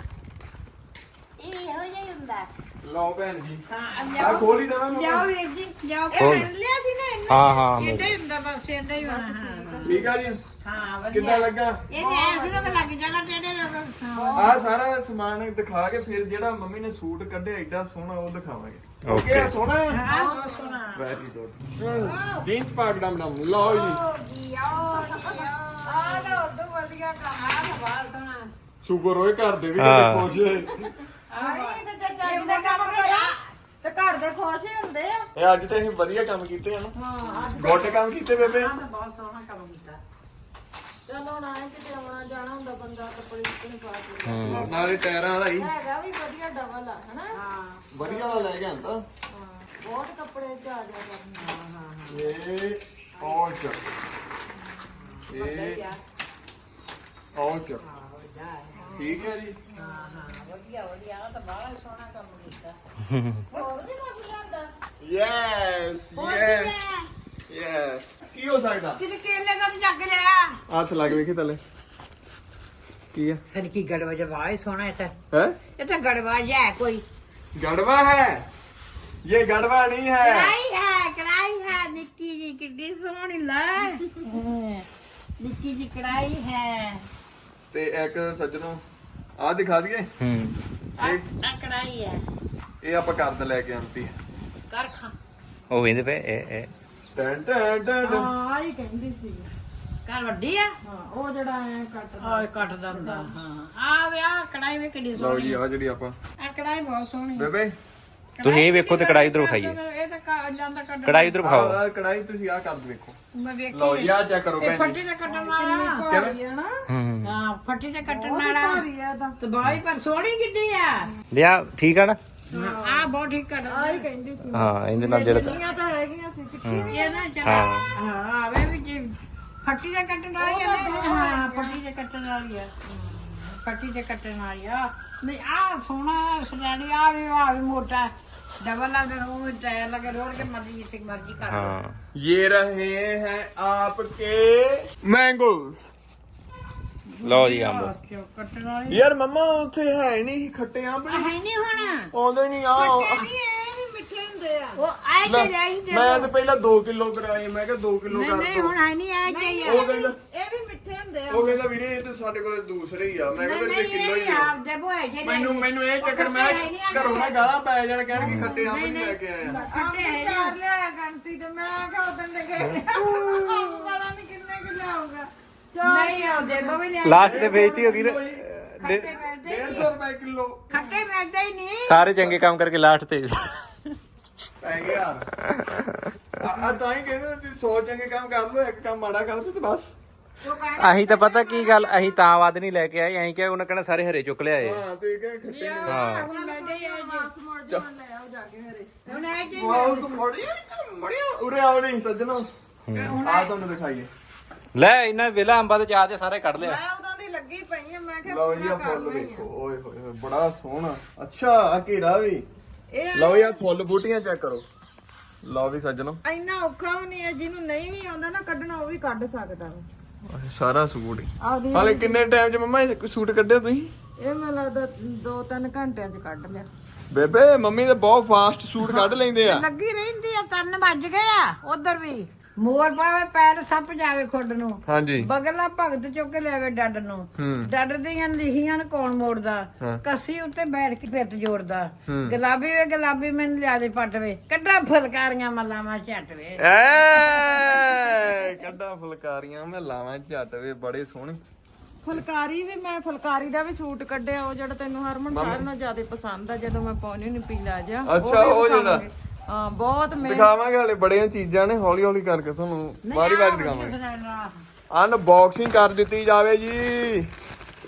ਇਹ ਹੋ ਜਾਈ ਹੁੰਦਾ। ਲਓ ਭੈਣ ਜੀ। ਹਾਂ ਆ ਖੋਲੀ ਦੇਵਾਂ ਜਾਓ ਮੰਮਾ ਵੀਰ ਜੀ ਜਾਓ ਖੋਲ। ਲਿਆ ਸੀ ਨਾ ਇਹਨੇ? ਹਾਂ ਹਾਂ ਮੈਂ- ਇੱਦਾਂ ਹੀ ਹੁੰਦਾ ਬਸ ਇੱਦਾਂ ਹੀ ਹੋਣਾ। ਹਾਂ ਠੀਕ ਆ ਜੀ? ਹਾਂ ਵਧੀਆ। ਕਿੱਦਾਂ ਲੱਗਾ? ਇਹ ਤੇ ਐਸੇ ਲੋਕ ਲੱਗ ਜਾਣਾ ਟੇਡੇ ਲੋਕ ਹਾਂ ਆ ਸਾਰਾ ਸਮਾਨ ਦਿਖਾ ਕੇ ਫਿਰ ਜਿਹੜਾ ਮੰਮੀ ਨੇ ਸੂਟ ਕੱਢਿਆ ਐਡਾ ਸੋਹਣਾ ਉਹ ਦਿਖਾਵਾਂਗੇ। Okay. ਆ ਸੋਹਣਾ? ਹਾਂ ਬਹੁਤ ਸੋਹਣਾ। ਵੈਰੀ ਗੁੱਡ ਜੀਨਸ ਡਮ ਡਮ ਲਓ ਜੀ। ਆ ਲੋ ਉਦੋਂ ਵਧੀਆ ਕੰਮ ਆਹ ਬਾਲ ਸੋਹਣਾ। ਸ਼ੁਕਰ ਹੋਏ ਘਰ ਦੇ ਵੀ ਹਾਂ। ਕਿਤੇ ਖੁਸ਼ ਹੋਏ। ਆਈ ਤੇ ਚਾਚਾ ਜੀ ਦਾ ਕੰਮ ਕਰਿਆ ਤੇ ਘਰ ਦੇ ਖੁਸ਼ ਹੀ ਹੁੰਦੇ ਆ। ਇਹ ਅੱਜ ਤੇ ਅਸੀਂ ਵਧੀਆ ਕੰਮ ਕੀਤੇ ਹਨ ਹਾਂ ਗੋਟੇ ਕੰਮ ਕੀਤੇ ਬੇਬੇ। ਬਹੁਤ ਸੋਹਣਾ ਕੰਮ ਕੀਤਾ। ਚਲੋ ਹੁਣ ਆਏ ਕਿਤੇ ਆਉਣਾ ਜਾਣਾ ਹੁੰਦਾ ਬੰਦਾ ਕੱਪੜੇ ਕੁਪੜੇ ਪਾ ਕੇ ਨਾਲੇ ਟਾਇਰਾਂ ਵਾਲਾ ਹੀ। ਹੈਗਾ ਵੀ ਵਧੀਆ ਡਬਲ ਆ ਹਨਾ? ਹਾਂ। ਵਧੀਆ ਵਾਲਾ ਲੈ ਕੇ ਆਂਦਾ ਹਾਂ ਬਹੁਤ ਕੱਪੜੇ ਚ ਆ ਜਾ ਕਰਨਾ। ਇਹ ਔਚ। ਇਹ ਔਚ। ਠੀਕ ਹੈ ਜੀ। ਵਧੀਆ ਵਧੀਆ ਤਾਂ ਬਾਹਲਾ ਸੋਹਣਾ ਕੰਮ ਕੀਤਾ ਹੋਰ ਵੀ ਕੁਝ ਲਿਆਂਦਾ ਯੈਸ ਯੈਸ ਯੈਸ ਕੀ ਹੋ ਸਕਦਾ? ਕਿਤੇ ਕੇਲੇ ਦਾ ਜੱਗ ਲਿਆ ਹੱਥ ਲੱਗ ਵੇਖੀ ਤਲੇ ਕੀ ਆ? ਫਿਰ ਕੀ ਗੜਵਾ ਜਵਾ ਇਹ ਸੋਹਣਾ ਇਹ ਹੈ? ਇਹ ਗੜਵਾ ਹੈ ਕੋਈ। ਗੜਵਾ ਹੈ? ਇਹ ਗੜਵਾ ਨਹੀਂ ਹੈ। ਕੜਾਈ ਹੈ ਕੜਾਈ ਹੈ। ਨਿੱਕੀ ਜੀ ਕਿੱਡੀ ਸੋਹਣੀ ਲੈ। ਨਿੱਕੀ ਜੀ ਕੜਾਈ ਹੈ। ਤੇ ਇੱਕ ਸੱਜਣੋ ਆ ਦਿਖਾ ਦਈਏ? ਹੂੰ। ਆ ਆ ਕੜਾਈ ਹੈ। ਇਹ ਆਪਾਂ ਕਰਦ ਲੈ ਕੇ ਆਂਤੀ ਕਰ ਖਾ। ਉਹ ਵੇਂਦੇ ਪਏ ਇਹ ਇਹ। ਟੈਂ ਟੈਂ ਟੈਂ ਟੈਂ। ਹਾਂ ਆਹੀ ਕਹਿੰਦੀ ਸੀ। ਕਰ ਵੱਡੀ ਆ? ਹਾਂ ਉਹ ਜਿਹੜਾ ਐ ਕੱਟ ਆ ਕੱਟ ਦਿੰਦਾ ਹਾਂ। ਆ ਵੇ ਆ ਕੜਾਈ ਵੇ ਕਿੱਡੀ ਲਓ ਜੀ ਆ ਜਿਹੜੀ ਆਪਾਂ ਆ ਕੜਾਈ ਬਹੁਤ ਸੋਹਣੀ। ਬੇਬੇ। ਤੁਸੀਂ ਇਹ ਵੇਖੋ ਤੇ ਕੜਾਈ ਉਧਰ ਵਿਖਾਈਏ। ਇਹ ਤਾਂ ਕਾ ਜਾਂਦਾ ਕੱਢ ਕੜਾਈ ਉਧਰ ਵਿਖਾਓ। ਕੜਾਈ ਤੁਸੀਂ ਆ ਕਰਦ ਵੇਖੋ। ਮੈਂ ਵੇਖੀ ਲਓ ਜੀ ਆ ਚੈੱਕ ਕਰੋ ਇਹ ਭੈਣ ਫੱਟੀ ਤੇ ਕੱਟਣ ਵਾਲਾ। ਆ ਨਾ। ਹੂੰ। ਹਾਂ ਫੱਟੀ ਤੇ ਕੱਟਣ ਬਹੁਤ ਵਾਲਾ ਭਾਰੀ ਆ ਤਾਂ ਤੇ ਬਾਈ ਪਰ ਸੋਹਣੀ ਕਿੱਡੀ ਆ ਲਿਆ ਠੀਕ ਆ ਨਾ ਆ ਬਹੁਤ ਠੀਕ ਕੱਟ ਆਹੀ ਕਹਿੰਦੀ ਸੀ ਹਾਂ ਇਹਦੇ ਨਾਲ ਜਿਹੜਾ ਜਿੰਨੀਆਂ ਤਾਂ ਹੈਗੀਆਂ ਸੀ ਤਿੱਖੀ ਵੀ ਇਹ ਨਾ ਚੱਲ ਹਾਂ। ਹਾਂ ਆਵੇ ਵੀ ਜੀ ਫੱਟੀ ਦੇ ਕੱਟਣ ਵਾਲੀ ਆ ਨਾ ਹਾਂ ਫੱਟੀ ਦੇ ਕੱਟਣ ਵਾਲੀ ਆ ਫੱਟੀ ਦੇ ਕੱਟਣ ਵਾਲੀ ਆ ਨਹੀਂ ਆ ਸੋਹਣਾ ਸਜਾਣੀ ਆ ਵੀ ਆ ਵੀ ਮੋਟਾ ਡਬਲ ਲਗਾ ਉਹ ਟਾਇਰ ਲਗਾ ਰੋੜ ਕੇ ਮਰਜੀ ਜਿੱਥੇ ਮਰਜੀ ਕਰ ਲਓ। ਹਾਂ ये रहे हैं आपके मैंगोस ਲਓ ਜੀ ਅੰਬ। ਕੱਟਣ ਯਾਰ ਮੰਮਾ ਉੱਥੇ ਹੈ ਨਹੀਂ ਖੱਟੇ ਅੰਬ। ਹੈ ਨਹੀਂ ਹੁਣ। ਆਉਂਦੇ ਨਹੀਂ ਆ ਨਹੀਂ ਇਹ ਵੀ ਮਿੱਠੇ ਹੁੰਦੇ ਆ। ਉਹ ਆਏ ਤੇ ਰਹੀ ਤੇ ਮੈਂ ਤਾਂ ਪਹਿਲਾਂ 2 ਕਿਲੋ ਕਰਾਏ ਮੈਂ ਕਿਹਾ 2 ਕਿਲੋ ਨਹੀਂ ਕਰ ਨਹੀਂ ਹੁਣ ਹੈ ਨਹੀਂ ਆਏ ਤੇ ਉਹ ਕਹਿੰਦਾ ਇਹ ਵੀ ਮਿੱਠੇ ਹੁੰਦੇ ਆ। ਉਹ ਕਹਿੰਦਾ ਵੀਰੇ ਇਹ ਤਾਂ ਸਾਡੇ ਕੋਲ ਦੂਸਰੇ ਹੀ ਆ। ਮੈਂ ਕਿਹਾ ਨਹੀਂ ਫਿਰ ਕਿਲੋ ਹੀ ਇਹ ਦਿਓ। ਆਪ ਦੇ ਬੋਏ ਜੇ ਮੈਨੂੰ ਮੈਨੂੰ ਇਹ ਚੱਕਰ ਮੈਂ ਘਰੋਂ ਨਾ ਗਾਲਾਂ ਪੈ ਜਾਣ ਕਹਿਣਗੇ ਖੱਟੇ ਅੰਬ ਨਹੀਂ ਲੈ ਕੇ ਆਇਆ। ਆਪ ਵੀ ਚਾਰ ਲਿਆਇਆ ਗੰਤੀ ਤੇ ਮੈਂ ਕਿਹਾ ਉਦੋਂ ਦੇ ਗਏ ਪਤਾ ਨਹੀਂ ਕਿੰਨੇ ਕਿੰਨੇ ਆਊਗਾ। ਨਹੀਂ ਆਉਂਦੇ ਬੋਵੇ ਲਿਆ ਲਾਸਟ ਤੇ ਬੇਇੱਜ਼ਤੀ ਹੋ ਗਈ ਨਾ ਖੱਟੇ ਮਿਲਦੇ 150 ਰੁਪਏ ਕਿਲੋ। ਖੱਟੇ ਮਿਲਦੇ ਹੀ ਨਹੀਂ। ਸਾਰੇ ਚੰਗੇ ਕੰਮ ਕਰਕੇ ਲਾਸਟ ਤੇ। ਪੈ ਗਿਆ ਯਾਰ। ਆ ਤਾਂ ਹੀ ਕਹਿੰਦੇ ਤੁਸੀਂ ਸੋਚ ਚੰਗੇ ਕੰਮ ਕਰ ਲਓ ਇੱਕ ਕੰਮ ਮਾੜਾ ਕਰ ਤੇ ਬਸ। ਅਸੀਂ ਤਾਂ ਪਤਾ ਕੀ ਗੱਲ ਅਸੀਂ ਤਾਂ ਵੱਧ ਨਹੀਂ ਲੈ ਕੇ ਆਏ ਅਸੀਂ ਕਿਹਾ ਉਹਨਾਂ ਕਹਿਣਾ ਸਾਰੇ ਹਰੇ ਚੁੱਕ ਲਿਆਏ। ਹਾਂ ਤੇ ਇਹ ਖੱਟੇ ਹਾਂ। ਹੁਣ ਮਿਲਦੇ ਹੀ ਆ ਜੀ। ਮਾਸ ਮੋੜ ਜਾਣ ਲੈ ਆਓ ਜਾ ਕੇ ਹਰੇ। ਹੁਣ ਵਾਹ ਤੂੰ ਮੜਿਆ ਮੜਿਆ ਉਰੇ ਨਹੀਂ ਸੱਜਣੋ। ਆ ਤੁਹਾਨੂੰ ਦਿਖਾਈਏ। ਲੈ ਇਹਨਾਂ ਵੇਲਾ ਅੰਬਾਂ ਦੇ ਚਾਹ ਤੇ ਸਾਰੇ ਕੱਢ ਲਿਆ। ਮੈਂ ਉਦੋਂ ਦੀ ਲੱਗੀ ਪਈ ਆ ਮੈਂ ਕਿਹਾ ਲਓ ਜੀ ਆ ਪੂਰਾ ਫੁੱਲ ਆ। ਵੇਖੋ। ਓਏ ਹੋਏ ਹੋਏ ਬੜਾ ਸੋਹਣਾ। ਅੱਛਾ ਆ ਘੇਰਾ ਵੀ। ਇਹ ਲਓ ਯਾਰ ਫੁੱਲ ਬੂਟੀਆਂ ਚੈੱਕ ਕਰੋ। ਲਓ ਵੀ ਸੱਜਣੋ। ਇੰਨਾ ਔਖਾ ਵੀ ਨਹੀਂ ਹੈ ਜਿਹਨੂੰ ਨਹੀਂ ਵੀ ਆਉਂਦਾ ਨਾ ਕੱਢਣਾ ਉਹ ਵੀ ਕੱਢ ਸਕਦਾ ਵਾ। ਸਾਰਾ ਸੂਟ ਹੀ। ਆਪਦੀ ਹਾਲੇ ਕਿੰਨੇ ਟਾਈਮ 'ਚ ਮੰਮਾ ਇਹ ਸੂਟ ਕੱਢਿਆ ਤੁਸੀਂ? ਇਹ ਮੈਨੂੰ ਲੱਗਦਾ 2-3 ਘੰਟਿਆਂ ਚ ਕੱਢ ਲਿਆ। ਬੇਬੇ ਮੰਮੀ ਤਾਂ ਬਹੁਤ ਫਾਸਟ ਸੂਟ ਕੱਢ ਲੈਂਦੇ ਆ। ਲੱਗੀ ਰਹਿੰਦੀ ਆ ਤਨ ਵੱਜ ਗਏ ਆ ਉਧਰ ਵੀ। ਮੋਰ ਪਾਵੇ ਪੈਰ ਸੱਪ ਜਾਵੇ ਖੁੱਡ ਨੂੰ ਹਾਂਜੀ। ਬਗਲਾ ਭਗਤ ਚੁੱਕ ਕੇ ਲਿਆਵੇ ਡੱਡ ਨੂੰ। ਹੂੰ। ਡੱਡ ਦੀਆਂ ਲਿਖੀਆਂ ਨੂੰ ਕੌਣ ਮੋੜਦਾ? ਹਾਂ। ਕੱਸੀ ਉੱਤੇ ਬੈਠ ਕੇ ਪਿੱਤ ਜੋੜਦਾ। ਗੁਲਾਬੀ ਵੇ ਗੁਲਾਬੀ ਮੈਨੂੰ ਲਿਆ ਦੇ ਪੱਟ ਵੇ। ਕੱਢਾ ਫਲਕਾਰੀਆਂ ਮਲਾਵਾਂ ਝੱਟ ਵੇ। ਐ ਕੱਢਾ ਫੁਲਕਾਰੀਆਂ ਮੈਂ ਲਾਵਾਂ ਝੱਟ ਵੇ ਬੜੇ ਸੋਹਣੇ। ਫੁਲਕਾਰੀ ਵੀ ਮੈਂ ਫੁਲਕਾਰੀ ਦਾ ਵੀ ਸੂਟ ਕੱਢਿਆ ਉਹ ਜਿਹੜਾ ਤੈਨੂੰ ਹਰਮਨ ਸਾਰਿਆਂ ਨਾਲੋਂ ਜ਼ਿਆਦਾ ਪਸੰਦ ਆ ਜਦੋਂ ਮੈਂ ਪਾਉਣੀ ਨਹੀਂ ਪੀਲਾ ਜਾ ਅੱਛਾ, ਉਹ ਜਿਹੜਾ। ਹਾਂ ਬਹੁਤ ਮੈਂ ਦਿਖਾਵਾਂਗੇ ਹਲੇ ਬੜੀਆਂ ਚੀਜ਼ਾਂ ਨੇ ਹੌਲੀ ਹੌਲੀ ਕਰਕੇ ਤੁਹਾਨੂੰ ਵਾਰੀ ਵਾਰੀ ਦਿਖਾਵਾਂਗੇ। ਅਨਬਾਕਸਿੰਗ ਕਰ ਦਿੱਤੀ ਜਾਵੇ ਜੀ।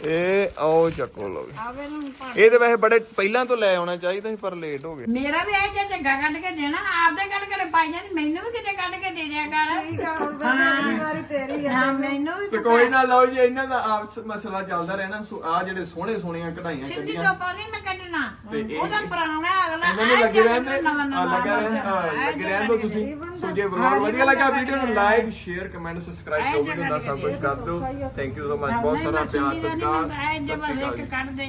ਇਹ ਆਓ ਚੱਕੋ ਲੋ ਆਵੇ ਨੂੰ ਪਾ ਇਹ ਤੇ ਵੈਸੇ ਬੜੇ ਪਹਿਲਾਂ ਤੋਂ ਲੈ ਆਉਣਾ ਚਾਹੀਦਾ ਸੀ ਪਰ ਲੇਟ ਹੋ ਗਏ। ਮੇਰਾ ਵੀ ਇਹ ਜੇ ਚੰਗਾ ਕੱਢ ਕੇ ਦੇਣਾ ਆਪਦੇ ਕੱਢ ਕੇ ਪਾਈ ਜਾਂਦੀ ਮੈਨੂੰ ਵੀ ਕਿਤੇ ਕੱਢ ਕੇ ਦੇ ਦਿਆ ਕਰ। ਠੀਕ ਆ ਹੁਣ ਬੇਟੇ ਅਗਲੀ ਵਾਰੀ ਤੇਰੀ ਆ। ਹਾਂ ਮੈਨੂੰ ਵੀ ਤੇ ਕੋਈ ਨਾ ਲਓ ਜੀ ਇਹਨਾਂ ਦਾ ਆਪਸ ਮਸਲਾ ਚੱਲਦਾ ਰਹਿਣਾ ਸੋ ਆ ਜਿਹੜੇ ਸੋਹਣੇ ਸੋਹਣੀਆਂ ਕਢਾਈਆਂ ਸਿੰਧੀ ਕੱਢੀਆਂ। ਤੋਂ ਪਾਣੀ ਮੈਂ ਕੱਢਣਾ। ਤੇ ਇਹ- ਉਹਦਾ ਪੁਰਾਣਾ ਅਗਲਾ ਇਹਨਾਂ ਨੂੰ ਲੱਗੇ ਰਹਿੰਦੇ ਨਵਾਂ ਆ ਲੱਗਾ ਰਹਿਣ ਆ, ਲੱਗੇ ਰਹਿਣ ਦੋ ਤੁਸੀਂ। ਸੋ ਜੇ ਵਲੌਗ ਵਧੀਆ ਲੱਗਾ ਵੀਡੀਓ ਨੂੰ ਲਾਈਕ ਸ਼ੇਅਰ ਕਮੈਂਟ ਸਬਸਕ੍ਰਾਈਬ ਜੋ ਵੀ ਹੁੰਦਾ ਸਭ ਕੁਝ ਕਰ ਦਿਓ। ਥੈਂਕ ਯੂ ਸੋ ਮਚ ਬਹੁਤ ਸਾਰਾ ਪਿਆਰ ਸਤਿਕਾਰ। ਇਹ ਸਤਿ ਜਬ ਸ਼੍ਰੀ ਅਕਾਲ ਜੀ। ਇੱਕ ਕੱਢ ਦੇ